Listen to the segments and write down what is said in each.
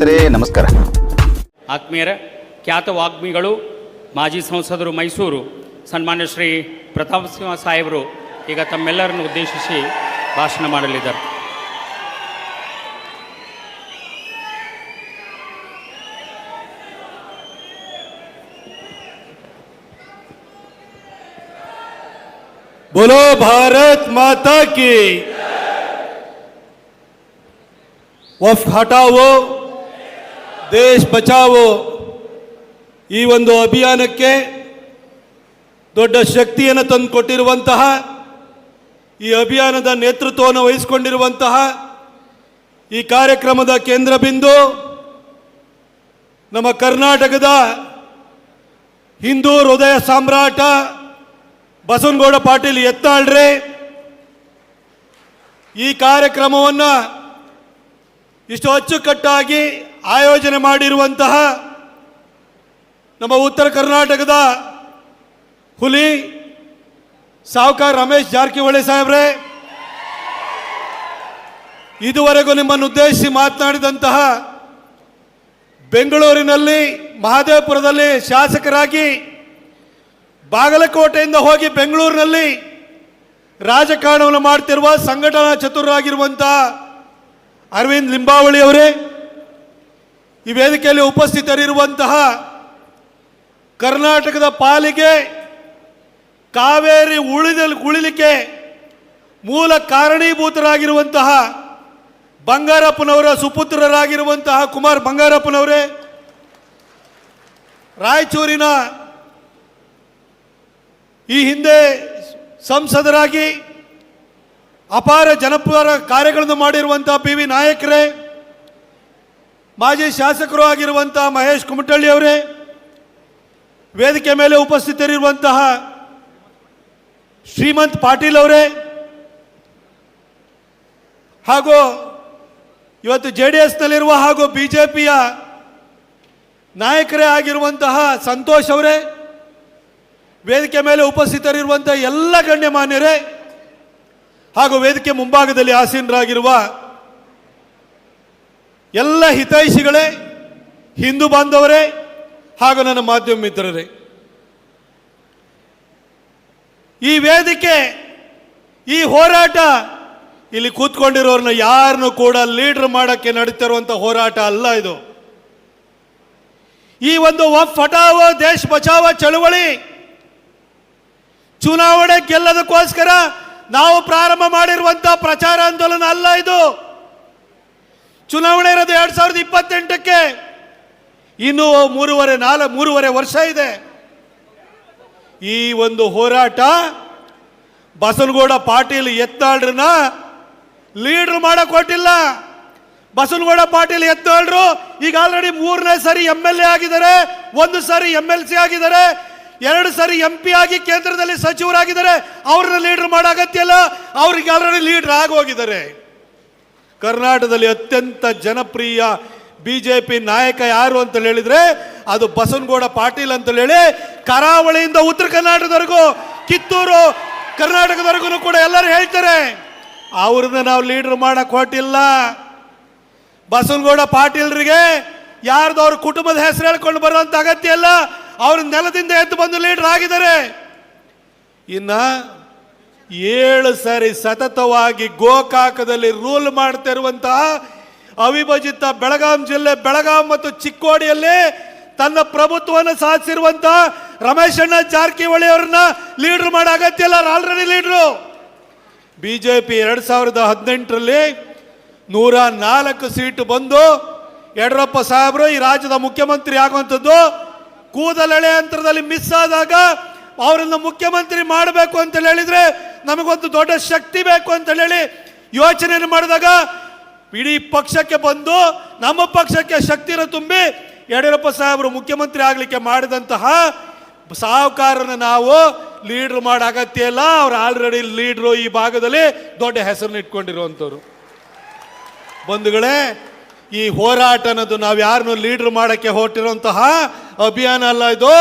ಸ್ನೇಹಿತರೆ ನಮಸ್ಕಾರ ಆತ್ಮೀಯರ ಖ್ಯಾತ ವಾಗ್ಮಿಗಳು ಮಾಜಿ ಸಂಸದರು ಮೈಸೂರು ಸನ್ಮಾನ್ಯ ಶ್ರೀ ಪ್ರತಾಪ್ ಸಿಂಹ ಸಾಹೇಬರು ಈಗ ತಮ್ಮೆಲ್ಲರನ್ನು ಉದ್ದೇಶಿಸಿ ಭಾಷಣ ಮಾಡಲಿದ್ದಾರೆ बोलो भारत माता की ವಫ್ ಹಟಾವೋ ದೇಶ್ ಬಚಾವೋ ಈ ಒಂದು ಅಭಿಯಾನಕ್ಕೆ ದೊಡ್ಡ ಶಕ್ತಿಯನ್ನು ತಂದುಕೊಟ್ಟಿರುವಂತಹ ಈ ಅಭಿಯಾನದ ನೇತೃತ್ವವನ್ನು ವಹಿಸಿಕೊಂಡಿರುವಂತಹ ಈ ಕಾರ್ಯಕ್ರಮದ ಕೇಂದ್ರ ಬಿಂದು ನಮ್ಮ ಕರ್ನಾಟಕದ ಹಿಂದೂ ಹೃದಯ ಸಾಮ್ರಾಟ ಬಸವನಗೌಡ ಪಾಟೀಲ್ ಎತ್ತಾಳ್ರೆ ಈ ಕಾರ್ಯಕ್ರಮವನ್ನು ಇಷ್ಟು ಅಚ್ಚುಕಟ್ಟಾಗಿ ಆಯೋಜನೆ ಮಾಡಿರುವಂತಹ ನಮ್ಮ ಉತ್ತರ ಕರ್ನಾಟಕದ ಹುಲಿ ಸಾವುಕಾರ ರಮೇಶ್ ಜಾರಕಿಹೊಳಿ ಸಾಹೇಬ್ರೆ, ಇದುವರೆಗೂ ನಿಮ್ಮನ್ನು ಉದ್ದೇಶಿಸಿ ಮಾತನಾಡಿದಂತಹ ಬೆಂಗಳೂರಿನಲ್ಲಿ ಮಹದೇವಪುರದಲ್ಲಿ ಶಾಸಕರಾಗಿ ಬಾಗಲಕೋಟೆಯಿಂದ ಹೋಗಿ ಬೆಂಗಳೂರಿನಲ್ಲಿ ರಾಜಕಾರಣವನ್ನು ಮಾಡ್ತಿರುವ ಸಂಘಟನಾ ಚತುರರಾಗಿರುವಂತಹ ಅರವಿಂದ್ ಲಿಂಬಾವಳಿ ಅವರೇ ಈ ವೇದಿಕೆಯಲ್ಲಿ ಉಪಸ್ಥಿತರಿರುವಂತಹ ಕರ್ನಾಟಕದ ಪಾಲಿಗೆ ಕಾವೇರಿ ಉಳಿದ ಉಳಿಲಿಕ್ಕೆ ಮೂಲ ಕಾರಣೀಭೂತರಾಗಿರುವಂತಹ ಬಂಗಾರಪ್ಪನವರ ಸುಪುತ್ರರಾಗಿರುವಂತಹ ಕುಮಾರ್ ಬಂಗಾರಪ್ಪನವರೇ, ರಾಯಚೂರಿನ ಈ ಹಿಂದೆ ಸಂಸದರಾಗಿ ಅಪಾರ ಜನಪರ ಕಾರ್ಯಗಳನ್ನು ಮಾಡಿರುವಂತಹ ಪಿ ವಿ ನಾಯಕರೇ ಮಾಜಿ ಶಾಸಕರು ಆಗಿರುವಂತಹ ಮಹೇಶ್ ಕುಮಟಳ್ಳಿ ಅವರೇ, ವೇದಿಕೆ ಮೇಲೆ ಉಪಸ್ಥಿತರಿರುವಂತಹ ಶ್ರೀಮಂತ್ ಪಾಟೀಲ್ ಅವರೇ, ಹಾಗೂ ಇವತ್ತು ಜೆ ಡಿ ಎಸ್ನಲ್ಲಿರುವ ಹಾಗೂ ಬಿ ಜೆ ಪಿಯ ನಾಯಕರೇ ಆಗಿರುವಂತಹ ಸಂತೋಷ್ ಅವರೇ, ವೇದಿಕೆ ಮೇಲೆ ಉಪಸ್ಥಿತರಿರುವಂತಹ ಎಲ್ಲ ಗಣ್ಯಮಾನ್ಯರೇ ಹಾಗೂ ವೇದಿಕೆ ಮುಂಭಾಗದಲ್ಲಿ ಆಸೀನರಾಗಿರುವ ಎಲ್ಲ ಹಿತೈಷಿಗಳೇ, ಹಿಂದೂ ಬಾಂಧವರೇ ಹಾಗೂ ನನ್ನ ಮಾಧ್ಯಮ ಮಿತ್ರರೇ. ಈ ವೇದಿಕೆ, ಈ ಹೋರಾಟ ಇಲ್ಲಿ ಕೂತ್ಕೊಂಡಿರೋರನ್ನ ಯಾರನ್ನು ಕೂಡ ಲೀಡರ್ ಮಾಡೋಕ್ಕೆ ನಡೀತಿರುವಂಥ ಹೋರಾಟ ಅಲ್ಲ ಇದು. ಈ ಒಂದು ಫಟಾವೋ, ದೇಶ ಬಚಾವ ಚಳುವಳಿ ಚುನಾವಣೆ ಗೆಲ್ಲದಕ್ಕೋಸ್ಕರ ನಾವು ಪ್ರಾರಂಭ ಮಾಡಿರುವಂತ ಪ್ರಚಾರ ಆಂದೋಲನ ಅಲ್ಲ ಇದು. ಚುನಾವಣೆ ಇರೋದು ಎರಡು ಸಾವಿರದ ಇಪ್ಪತ್ತೆಂಟಕ್ಕೆ. ಇನ್ನೂ ಮೂರುವರೆ ನಾಲ್ಕು ಮೂರುವರೆ ವರ್ಷ ಇದೆ. ಈ ಒಂದು ಹೋರಾಟ ಬಸನಗೌಡ ಪಾಟೀಲ್ ಎತ್ತಾಳ್ರನ್ನ ಲೀಡರ್ ಮಾಡಕ್ ಕೊಟ್ಟಿಲ್ಲ ಬಸನಗೌಡ ಪಾಟೀಲ್ ಎತ್ತಾಳ್ರು ಈಗ ಆಲ್ರೆಡಿ ಮೂರನೇ ಸರಿ ಎಂ ಎಲ್ ಎ ಆಗಿದ್ದಾರೆ, ಒಂದು ಸಾರಿ ಎಂ ಎಲ್ ಸಿ ಆಗಿದ್ದಾರೆ, ಎರಡು ಸಾರಿ ಎಂ ಪಿ ಆಗಿ ಕೇಂದ್ರದಲ್ಲಿ ಸಚಿವರಾಗಿದ್ದಾರೆ, ಅವ್ರನ್ನ ಲೀಡರ್ ಮಾಡೋ ಅಗತ್ಯ ಇಲ್ಲ. ಅವ್ರಿಗೆ ಆಲ್ರೆಡಿ ಲೀಡರ್ ಆಗೋಗಿದ್ದಾರೆ. ಕರ್ನಾಟಕದಲ್ಲಿ ಅತ್ಯಂತ ಜನಪ್ರಿಯ ಬಿ ಜೆ ಪಿ ನಾಯಕ ಯಾರು ಅಂತ ಹೇಳಿದ್ರೆ, ಅದು ಬಸವನಗೌಡ ಪಾಟೀಲ್ ಅಂತ ಹೇಳಿ, ಕರಾವಳಿಯಿಂದ ಉತ್ತರ ಕರ್ನಾಟಕದವರೆಗೂ, ಕಿತ್ತೂರು ಕರ್ನಾಟಕದವರೆಗೂ ಕೂಡ ಎಲ್ಲರೂ ಹೇಳ್ತಾರೆ. ಅವ್ರನ್ನ ನಾವು ಲೀಡರ್ ಮಾಡಕ್ ಹೊಟ್ಟಿಲ್ಲ ಬಸವನಗೌಡ ಪಾಟೀಲ್ರಿಗೆ ಯಾರ್ದು ಅವ್ರ ಕುಟುಂಬದ ಹೆಸರು ಹೇಳ್ಕೊಂಡು ಬರುವಂತ ಅಗತ್ಯ ಇಲ್ಲ. ಅವ್ರ ನೆಲದಿಂದ ಎದ್ದು ಬಂದು ಲೀಡರ್ ಆಗಿದ್ದಾರೆ. ಇನ್ನ ಏಳು ಸಾರಿ ಸತತವಾಗಿ ಗೋಕಾಕದಲ್ಲಿ ರೂಲ್ ಮಾಡ್ತಿರುವಂತಹ ಅವಿಭಜಿತ ಬೆಳಗಾಂ ಜಿಲ್ಲೆ, ಬೆಳಗಾಂ ಮತ್ತು ಚಿಕ್ಕೋಡಿಯಲ್ಲಿ ತನ್ನ ಪ್ರಭುತ್ವವನ್ನು ಸಾಧಿಸಿರುವಂತಹ ರಮೇಶಣ್ಣ ಜಾರಕಿಹೊಳಿ ಅವ್ರನ್ನ ಲೀಡರ್ ಮಾಡೋ ಅಗತ್ಯ ಇಲ್ಲ. ಆಲ್ರೆಡಿ ಲೀಡ್ರು ಬಿಜೆಪಿ ಎರಡು ಸಾವಿರದ ಹದಿನೆಂಟರಲ್ಲಿ ನೂರ ನಾಲ್ಕು ಸೀಟು ಬಂದು ಯಡಿಯೂರಪ್ಪ ಸಾಹೇಬರು ಈ ರಾಜ್ಯದ ಮುಖ್ಯಮಂತ್ರಿ ಆಗುವಂಥದ್ದು. ಕೂದಲೆಳೆ ಅಂತರದಲ್ಲಿ ಮಿಸ್ ಆದಾಗ ಅವರನ್ನ ಮುಖ್ಯಮಂತ್ರಿ ಮಾಡಬೇಕು ಅಂತ ಹೇಳಿದ್ರೆ ನಮಗೊಂದು ದೊಡ್ಡ ಶಕ್ತಿ ಬೇಕು ಅಂತ ಹೇಳಿ ಯೋಚನೆಯನ್ನು ಮಾಡಿದಾಗ ಇಡೀ ಪಕ್ಷಕ್ಕೆ ಬಂದು ನಮ್ಮ ಪಕ್ಷಕ್ಕೆ ಶಕ್ತಿನ ತುಂಬಿ ಯಡಿಯೂರಪ್ಪ ಸಾಹೇಬರು ಮುಖ್ಯಮಂತ್ರಿ ಆಗಲಿಕ್ಕೆ ಮಾಡಿದಂತಹ ಸಾಹುಕಾರನ ನಾವು ಲೀಡರ್ ಮಾಡೋ ಅಗತ್ಯ ಇಲ್ಲ. ಅವ್ರು ಆಲ್ರೆಡಿ ಲೀಡ್ರು ಈ ಭಾಗದಲ್ಲಿ ದೊಡ್ಡ ಹೆಸರನ್ನ ಇಟ್ಕೊಂಡಿರುವಂಥವ್ರು. ಬಂಧುಗಳೇ, ಈ ಹೋರಾಟ ಅನ್ನೋದು ನಾವು ಯಾರನ್ನು ಲೀಡರ್ ಮಾಡಕ್ಕೆ ಹೊರಟಿರುವಂತಹ ಅಭಿಯಾನ ಅಲ್ಲ ಇದು.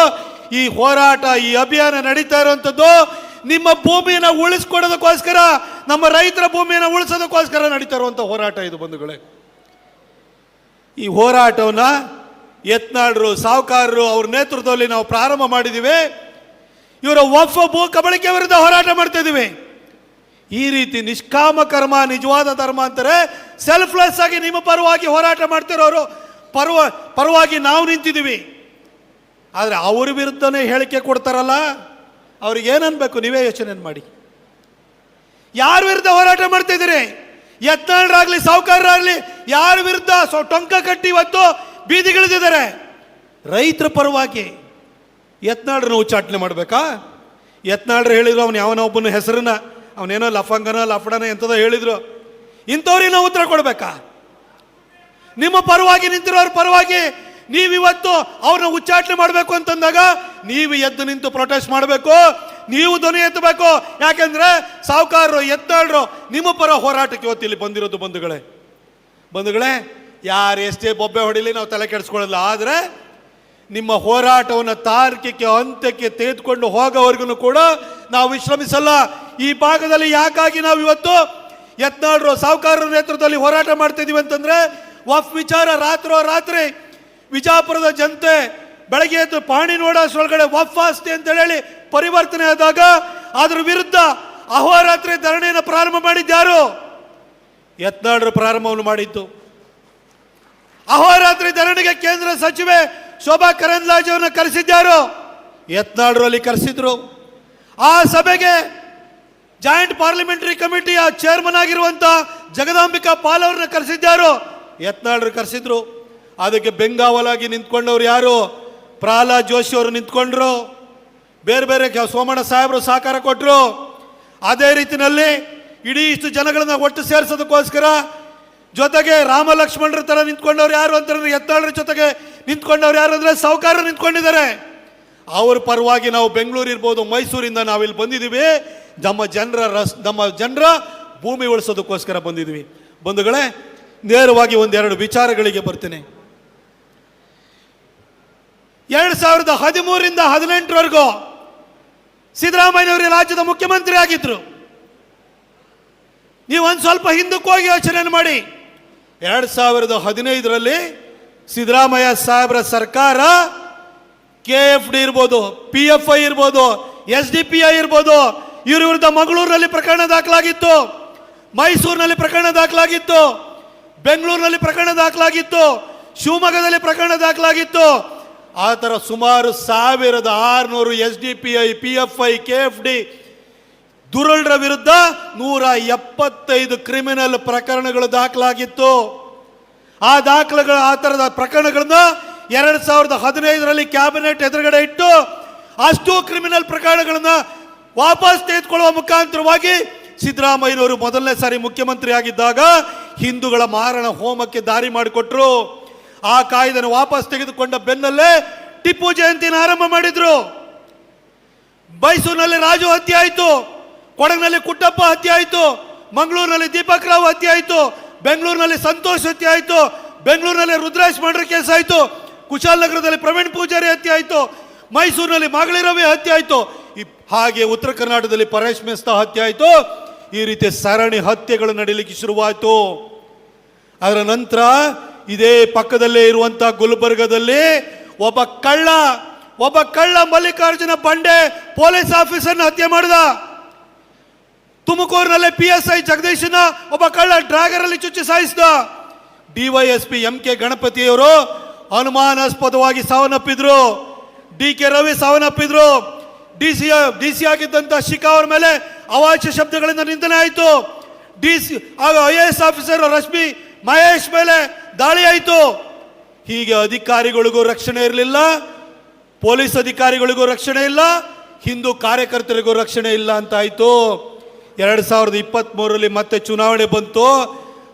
ಈ ಹೋರಾಟ, ಈ ಅಭಿಯಾನ ನಡೀತಾ ಇರುವಂಥದ್ದು ನಿಮ್ಮ ಭೂಮಿಯನ್ನು ಉಳಿಸ್ಕೊಡೋದಕ್ಕೋಸ್ಕರ, ನಮ್ಮ ರೈತರ ಭೂಮಿಯನ್ನು ಉಳಿಸೋದಕ್ಕೋಸ್ಕರ ನಡೀತಾ ಇರುವಂಥ ಹೋರಾಟ ಇದು ಬಂಧುಗಳೇ. ಈ ಹೋರಾಟವನ್ನು ಯತ್ನಾಳರು ಸಾವುಕಾರರು ಅವ್ರ ನೇತೃತ್ವದಲ್ಲಿ ನಾವು ಪ್ರಾರಂಭ ಮಾಡಿದ್ದೀವಿ ಇವರ ಒಫ್ ಭೂ ಕಬಳಿಕೆ ವಿರುದ್ಧ ಹೋರಾಟ ಮಾಡ್ತಾ ಇದ್ದೀವಿ ಈ ರೀತಿ ನಿಷ್ಕಾಮ ಕರ್ಮ, ನಿಜವಾದ ಧರ್ಮ ಅಂತಾರೆ ಸೆಲ್ಫ್ಲೆಸ್ ಆಗಿ ನಿಮ್ಮ ಪರವಾಗಿ ಹೋರಾಟ ಮಾಡ್ತಿರೋರು, ಪರ್ವ, ಪರವಾಗಿ ನಾವು ನಿಂತಿದ್ದೀವಿ ಆದರೆ ಅವ್ರ ವಿರುದ್ಧನೇ ಹೇಳಿಕೆ ಕೊಡ್ತಾರಲ್ಲ, ಅವ್ರಿಗೆ ಏನನ್ಬೇಕು ನೀವೇ ಯೋಚನೆ ಮಾಡಿ. ಯಾರ ವಿರುದ್ಧ ಹೋರಾಟ ಮಾಡ್ತಿದ್ದೀರಿ? ಯತ್ನಾಳರಾಗಲಿ, ಸಾವುಕಾರರಾಗ್ಲಿ, ಯಾರ ವಿರುದ್ಧ ಟೊಂಕ ಕಟ್ಟಿ ಇವತ್ತು ಬೀದಿಗಿಳಿದಿದ್ದಾರೆ ರೈತರ ಪರವಾಗಿ ಯತ್ನಾಳ್ರನ್ನ ಉಚ್ಚಾಟನೆ ಮಾಡಬೇಕಾ? ಯತ್ನಾಳ್ರು ಹೇಳಿದ್ರು ಅವನು ಯಾವನ ಒಬ್ಬನ ಹೆಸರನ್ನ ಅವನೇನೋ ಲಫಂಗನ ಲಫಡನ ಎಂಥದೋ ಹೇಳಿದ್ರು. ಇಂಥವ್ರಿಗೆ ನಾವು ಉತ್ತರ ಕೊಡಬೇಕಾ? ನಿಮ್ಮ ಪರವಾಗಿ ನಿಂತಿರೋರ ಪರವಾಗಿ ನೀವಿವತ್ತು ಅವ್ರನ್ನ ಉಚ್ಚಾಟನೆ ಮಾಡಬೇಕು ಅಂತಂದಾಗ ನೀವು ಎದ್ದು ನಿಂತು ಪ್ರೊಟೆಸ್ಟ್ ಮಾಡಬೇಕು, ನೀವು ಧ್ವನಿ ಎತ್ತಬೇಕು. ಯಾಕೆಂದ್ರೆ ಸಾಹುಕಾರರು ಎತ್ತಾಳರು ನಿಮ್ಮ ಪರ ಹೋರಾಟಕ್ಕೆ ಇವತ್ತು ಇಲ್ಲಿ ಬಂದಿರೋದು ಬಂಧುಗಳೇ. ಬಂಧುಗಳೇ, ಯಾರು ಎಷ್ಟೇ ಬೊಬ್ಬೆ ಹೊಡಿಲಿ ನಾವು ತಲೆ ಕೆಡಿಸ್ಕೊಳ್ಳಲ್ಲ ಆದರೆ ನಿಮ್ಮ ಹೋರಾಟವನ್ನು ತಾರ್ಕಿಕ ಅಂತ್ಯಕ್ಕೆ ತೆಗೆದುಕೊಂಡು ಹೋಗೋವರೆಗೂ ಕೂಡ ನಾವು ವಿಶ್ರಮಿಸಲ್ಲ. ಈ ಭಾಗದಲ್ಲಿ ಯಾಕಾಗಿ ನಾವು ಇವತ್ತು ಯತ್ನಾಳ್ರು ಸಾಹುಕಾರರ ನೇತೃತ್ವದಲ್ಲಿ ಹೋರಾಟ ಮಾಡ್ತಿದ್ದೀವಿ ಅಂತಂದ್ರೆ ವಫ್ ವಿಚಾರ ರಾತ್ರೋ ರಾತ್ರಿ ವಿಜಾಪುರದ ಜನತೆ ಬೆಳಗ್ಗೆ ಎದ್ದು ಪಾಣಿ ನೋಡಸ್ ಒಳಗಡೆ ವಾಪಾಸ್ತಿ ಅಂತ ಹೇಳಿ ಪರಿವರ್ತನೆ ಆದಾಗ ಅದ್ರ ವಿರುದ್ಧ ಅಹೋರಾತ್ರಿ ಧರಣಿಯನ್ನು ಪ್ರಾರಂಭ ಮಾಡಿದ್ಯಾರು ಯತ್ನಾಳ್ರು ಪ್ರಾರಂಭವನ್ನು ಮಾಡಿದ್ದು. ಅಹೋರಾತ್ರಿ ಧರಣಿಗೆ ಕೇಂದ್ರ ಸಚಿವೆ ಶೋಭಾ ಕರಂದ್ಲಾಜೆ ಅವರನ್ನು ಕರೆಸಿದ್ಯಾರು ಅಲ್ಲಿ ಕರೆಸಿದ್ರು. ಆ ಸಭೆಗೆ ಜಾಯಿಂಟ್ ಪಾರ್ಲಿಮೆಂಟರಿ ಕಮಿಟಿಯ ಚೇರ್ಮನ್ ಆಗಿರುವಂತ ಜಗದಾಂಬಿಕಾ ಪಾಲ್ ಅವ್ರನ್ನ ಕರೆಸಿದ್ಯಾರು ಯತ್ನಾಳ್ರು ಕರೆಸಿದ್ರು. ಅದಕ್ಕೆ ಬೆಂಗಾವಲಾಗಿ ನಿಂತ್ಕೊಂಡವ್ರು ಯಾರು? ಪ್ರಹ್ಲಾದ್ ಜೋಶಿ ಅವರು ನಿಂತ್ಕೊಂಡ್ರು. ಬೇರೆ ಬೇರೆ ಸೋಮಣ್ಣ ಸಾಹೇಬರು ಸಹಕಾರ ಕೊಟ್ಟರು ಅದೇ ರೀತಿಯಲ್ಲಿ ಇಡೀ ಇಷ್ಟು ಜನಗಳನ್ನ ಒಟ್ಟು ಸೇರಿಸೋದಕ್ಕೋಸ್ಕರ ಜೊತೆಗೆ ರಾಮ ಲಕ್ಷ್ಮಣರ ತರ ನಿಂತ್ಕೊಂಡವ್ರು ಯಾರು ಅಂತಂದ್ರೆ ಎತ್ತಾಳರ ಜೊತೆಗೆ ನಿಂತ್ಕೊಂಡವ್ರು ಯಾರು ಅಂದ್ರೆ ಸಾವುಕಾರ ನಿಂತ್ಕೊಂಡಿದ್ದಾರೆ. ಅವ್ರ ಪರವಾಗಿ ನಾವು ಬೆಂಗಳೂರು ಇರ್ಬೋದು, ಮೈಸೂರಿಂದ ನಾವಿಲ್ಲಿ ಬಂದಿದ್ದೀವಿ. ನಮ್ಮ ಜನರ ರಸ್, ನಮ್ಮ ಜನರ ಭೂಮಿ ಉಳಿಸೋದಕ್ಕೋಸ್ಕರ ಬಂದಿದ್ದೀವಿ. ಬಂಧುಗಳೇ, ನೇರವಾಗಿ ಒಂದೆರಡು ವಿಚಾರಗಳಿಗೆ ಬರ್ತೀನಿ. ಎರಡು ಸಾವಿರದ ಹದಿಮೂರರಿಂದ ಹದಿನೆಂಟರವರೆಗೂ ಸಿದ್ದರಾಮಯ್ಯವರು ರಾಜ್ಯದ ಮುಖ್ಯಮಂತ್ರಿ ಆಗಿದ್ರು. ನೀವು ಒಂದು ಸ್ವಲ್ಪ ಹಿಂದಕ್ಕೆ ಹೋಗಿ ಯೋಚನೆ ಮಾಡಿ. ಎರಡು ಸಾವಿರದ ಹದಿನೈದರಲ್ಲಿ ಸಿದ್ದರಾಮಯ್ಯ ಸಾಹೇಬರ ಸರ್ಕಾರ ಕೆ ಎಫ್ ಡಿ ಇರ್ಬೋದು, ಪಿ ಎಫ್ ಐ ಇರ್ಬೋದು, ಎಸ್ ಡಿ ಪಿ ಐ ಇರ್ಬೋದು, ಇವ್ರ ವಿರುದ್ಧ ಮಂಗಳೂರಿನಲ್ಲಿ ಪ್ರಕರಣ ದಾಖಲಾಗಿತ್ತು, ಮೈಸೂರಿನಲ್ಲಿ ಪ್ರಕರಣ ದಾಖಲಾಗಿತ್ತು, ಬೆಂಗಳೂರಿನಲ್ಲಿ ಪ್ರಕರಣ ದಾಖಲಾಗಿತ್ತು, ಶಿವಮೊಗ್ಗದಲ್ಲಿ ಪ್ರಕರಣ ದಾಖಲಾಗಿತ್ತು ಆ ಥರ ಸುಮಾರು ಸಾವಿರದ ಆರುನೂರು S D P I P F I, K F D ದುರಳ್ರ ವಿರುದ್ಧ ನೂರ ಎಪ್ಪತ್ತೈದು ಕ್ರಿಮಿನಲ್ ಪ್ರಕರಣಗಳು ದಾಖಲಾಗಿತ್ತು. ಆ ದಾಖಲೆಗಳ, ಆ ಥರದ ಪ್ರಕರಣಗಳನ್ನ ಎರಡು ಸಾವಿರದ ಹದಿನೈದರಲ್ಲಿ ಕ್ಯಾಬಿನೆಟ್ ಎದುರುಗಡೆ ಇಟ್ಟು ಅಷ್ಟು ಕ್ರಿಮಿನಲ್ ಪ್ರಕರಣಗಳನ್ನ ವಾಪಸ್ ತೆಗೆದುಕೊಳ್ಳುವ ಮುಖಾಂತರವಾಗಿ ಸಿದ್ದರಾಮಯ್ಯನವರು ಮೊದಲನೇ ಸಾರಿ ಮುಖ್ಯಮಂತ್ರಿ ಆಗಿದ್ದಾಗ ಹಿಂದೂಗಳ ಮಾರಣ ಹೋಮಕ್ಕೆ ದಾರಿ ಮಾಡಿಕೊಟ್ರು. ಆ ಕಾಯ್ದೆನ ವಾಪಸ್ ತೆಗೆದುಕೊಂಡ ಬೆನ್ನಲ್ಲೇ ಟಿಪ್ಪು ಜಯಂತಿನ ಆರಂಭ ಮಾಡಿದ್ರು. ಮೈಸೂರಿನಲ್ಲಿ ರಾಜು ಹತ್ಯೆ ಆಯಿತು, ಕೊಡಗಿನಲ್ಲಿ ಕುಟ್ಟಪ್ಪ ಹತ್ಯೆ ಆಯಿತು, ಮಂಗಳೂರಿನಲ್ಲಿ ದೀಪಕ್ ರಾವ್ ಹತ್ಯೆ ಆಯಿತು, ಬೆಂಗಳೂರಿನಲ್ಲಿ ಸಂತೋಷ್ ಹತ್ಯೆ ಆಯಿತು, ಬೆಂಗಳೂರಿನಲ್ಲಿ ರುದ್ರೇಶ್ ಮರ್ಡರ್ ಕೇಸ್ ಆಯಿತು ಕುಶಾಲನಗರದಲ್ಲಿ ಪ್ರವೀಣ್ ಪೂಜಾರಿ ಹತ್ಯೆ ಆಯಿತು, ಮೈಸೂರಿನಲ್ಲಿ ಮಾಗಳಿ ರವಿ ಹತ್ಯೆ ಆಯಿತು ಹಾಗೆ ಉತ್ತರ ಕರ್ನಾಟಕದಲ್ಲಿ ಪರೇಶ್ ಮೆಸ್ತಾ ಹತ್ಯೆ ಆಯಿತು, ಈ ರೀತಿ ಸರಣಿ ಹತ್ಯೆಗಳು ನಡೀಲಿಕ್ಕೆ ಶುರುವಾಯಿತು. ಅದರ ನಂತರ ಇದೇ ಪಕ್ಕದಲ್ಲೇ ಇರುವಂತ ಗುಲ್ಬರ್ಗದಲ್ಲಿ ಒಬ್ಬ ಕಳ್ಳ ಒಬ್ಬ ಕಳ್ಳ ಮಲ್ಲಿಕಾರ್ಜುನ ಬಂಡೆ ಪೊಲೀಸ್ ಆಫೀಸರ್ನ ಹತ್ಯೆ ಮಾಡಿದ. ತುಮಕೂರಿನಲ್ಲಿ ಪಿ ಎಸ್ ಐ ಜಗದೀಶನ ಒಬ್ಬ ಕಳ್ಳ ಡ್ರಾಗರ್ ಅಲ್ಲಿ ಚುಚ್ಚಿ ಸಾಯಿಸಿದ. ಡಿವೈಎಸ್ಪಿ ಎಂ ಕೆ ಗಣಪತಿಯವರು ಅನುಮಾನಾಸ್ಪದವಾಗಿ ಸಾವನ್ನಪ್ಪಿದ್ರು. ಡಿ ಕೆ ರವಿ ಸಾವನ್ನಪ್ಪಿದ್ರು. ಡಿ ಸಿ ಡಿ ಸಿ ಆಗಿದ್ದಂತ ಶಿಖಾ ಅವರ ಮೇಲೆ ಅವಾಚ್ಯ ಶಬ್ದಗಳಿಂದ ನಿಂದನೆ ಆಯಿತು. D C I A S officer Rashmi Mahesh ಮೇಲೆ ದಾಳಿ ಆಯಿತು. ಹೀಗೆ ಅಧಿಕಾರಿಗಳಿಗೂ ರಕ್ಷಣೆ ಇರಲಿಲ್ಲ, ಪೊಲೀಸ್ ಅಧಿಕಾರಿಗಳಿಗೂ ರಕ್ಷಣೆ ಇಲ್ಲ, ಹಿಂದೂ ಕಾರ್ಯಕರ್ತರಿಗೂ ರಕ್ಷಣೆ ಇಲ್ಲ ಅಂತ ಆಯಿತು. ಎರಡು ಸಾವಿರದ ಇಪ್ಪತ್ತ್ಮೂರರಲ್ಲಿ ಮತ್ತೆ ಚುನಾವಣೆ ಬಂತು.